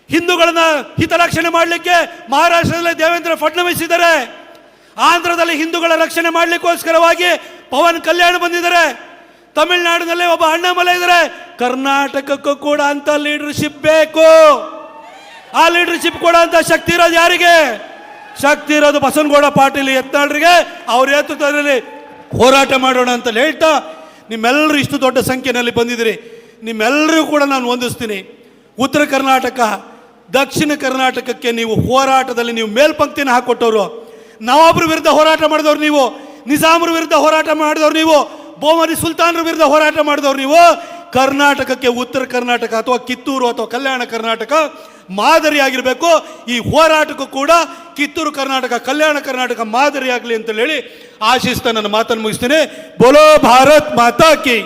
ಹಿಂದೂಗಳನ್ನ ಹಿತರಕ್ಷಣೆ ಮಾಡಲಿಕ್ಕೆ ಮಹಾರಾಷ್ಟ್ರದಲ್ಲಿ ದೇವೇಂದ್ರ ಫಡ್ನವೀಸ್ ಇದ್ದಾರೆ. ಆಂಧ್ರದಲ್ಲಿ ಹಿಂದೂಗಳ ರಕ್ಷಣೆ ಮಾಡಲಿಕ್ಕೋಸ್ಕರವಾಗಿ ಪವನ್ ಕಲ್ಯಾಣ್ ಬಂದಿದ್ದಾರೆ. ತಮಿಳುನಾಡಿನಲ್ಲಿ ಒಬ್ಬ ಅಣ್ಣಾಮಲೈ ಇದ್ದಾರೆ ಕರ್ನಾಟಕಕ್ಕೂ ಕೂಡ ಅಂತ ಲೀಡರ್ಶಿಪ್ ಬೇಕು. ಆ ಲೀಡರ್ಶಿಪ್ ಕೊಡೋ ಅಂತ ಶಕ್ತಿ ಇರೋದು ಯಾರಿಗೆ? ಶಕ್ತಿ ಇರೋದು ಬಸವನಗೌಡ ಪಾಟೀಲ್ ಯತ್ನಾಳ್ರಿಗೆ. ಅವ್ರ ನೇತೃತ್ವದಲ್ಲಿ ಹೋರಾಟ ಮಾಡೋಣ ಅಂತ ಹೇಳ್ತಾ ನಿಮ್ಮೆಲ್ಲರೂ ಇಷ್ಟು ದೊಡ್ಡ ಸಂಖ್ಯೆಯಲ್ಲಿ ಬಂದಿದ್ದೀರಿ. ನಿಮ್ಮೆಲ್ಲರಿಗೂ ಕೂಡ ನಾನು ವಂದಿಸ್ತೀನಿ. ಉತ್ತರ ಕರ್ನಾಟಕ, ದಕ್ಷಿಣ ಕರ್ನಾಟಕಕ್ಕೆ ನೀವು ಹೋರಾಟದಲ್ಲಿ ನೀವು ಮೇಲ್ಪಂಕ್ತಿನ ಹಾಕೊಟ್ಟವರು. ನವಾಬ್ರ ವಿರುದ್ಧ ಹೋರಾಟ ಮಾಡಿದವ್ರು ನೀವು. ನಿಜಾಮ್ರ ವಿರುದ್ಧ ಹೋರಾಟ ಮಾಡಿದವ್ರು ನೀವು. ಬೋಮರಿ ಸುಲ್ತಾನರ ವಿರುದ್ಧ ಹೋರಾಟ ಮಾಡಿದವ್ರು ನೀವು. ಕರ್ನಾಟಕಕ್ಕೆ ಉತ್ತರ ಕರ್ನಾಟಕ ಅಥವಾ ಕಿತ್ತೂರು ಅಥವಾ ಕಲ್ಯಾಣ ಕರ್ನಾಟಕ ಮಾದರಿಯಾಗಿರಬೇಕು ಈ ಹೋರಾಟಕ್ಕೂ ಕೂಡ ಕಿತ್ತೂರು ಕರ್ನಾಟಕ, ಕಲ್ಯಾಣ ಕರ್ನಾಟಕ ಮಾದರಿಯಾಗಲಿ ಅಂತ ಹೇಳಿ ಆಶಿಸ್ತಾ ನನ್ನ ಮಾತನ್ನು ಮುಗಿಸ್ತೀನಿ. ಬೋಲೋ ಭಾರತ್ ಮಾತಾ ಕಿ.